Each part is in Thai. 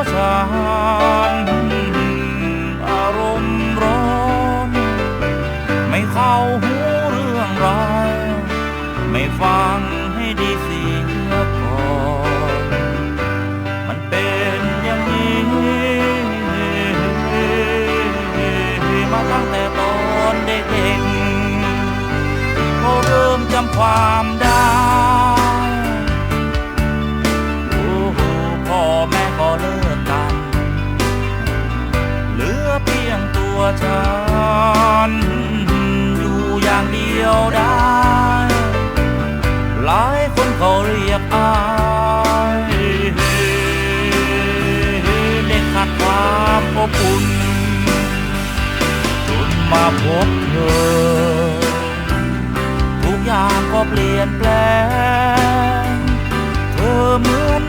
จะเป็นเพรอารมณ์ร้อน ไม่เข้าหูเรื่องราวไม่ฟังให้ดีเสียก่อนมันเป็นอย่างนี้มาตั้งแต่ตอนเด็กๆพอเริ่มจำความได้ ตัวฉัน อยู่อย่างเดียวได้ หลายคนเขาเรียกอายเด็กขาดความอบอุ่นจนมาพบเธอ ทุกอย่างก็เปลี่ยนแปลง เธอเหมือน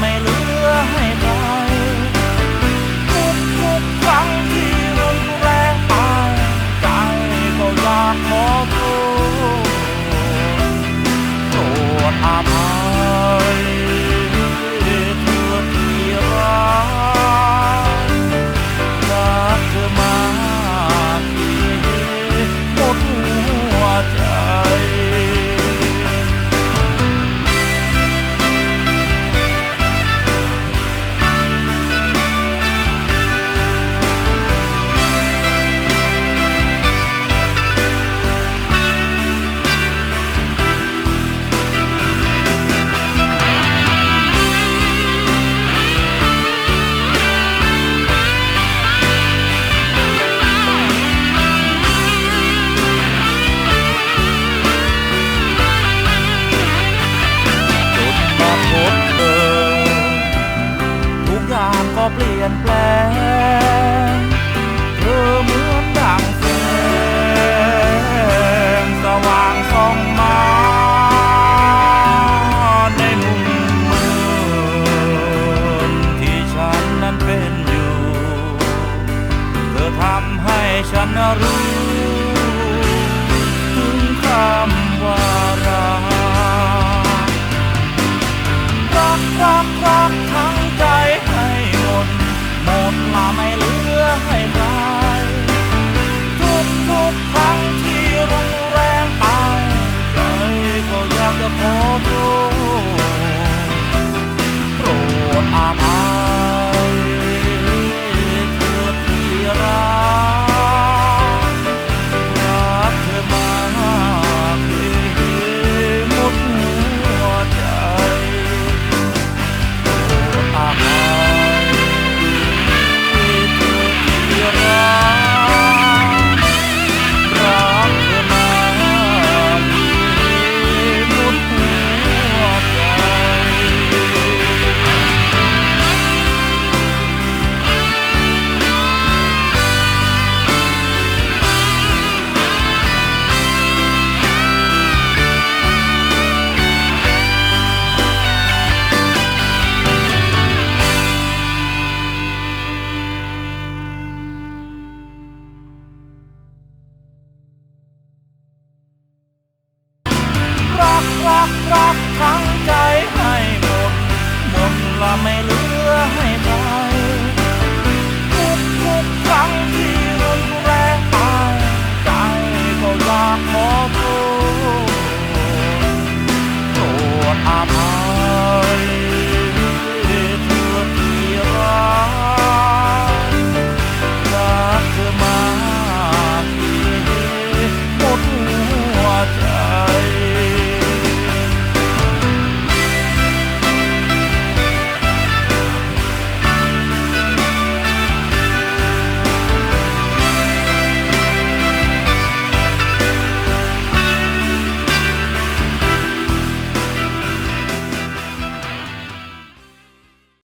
หม ลี่ยนแปลงเธอเหมือนดังแสงสว่างส่องมาในมุมเมืองที่ฉันนั้นเป็นอยู่ เธอทำให้ฉันรู้ รักรักรักทั้งใจให้หมดหมดละไม่เ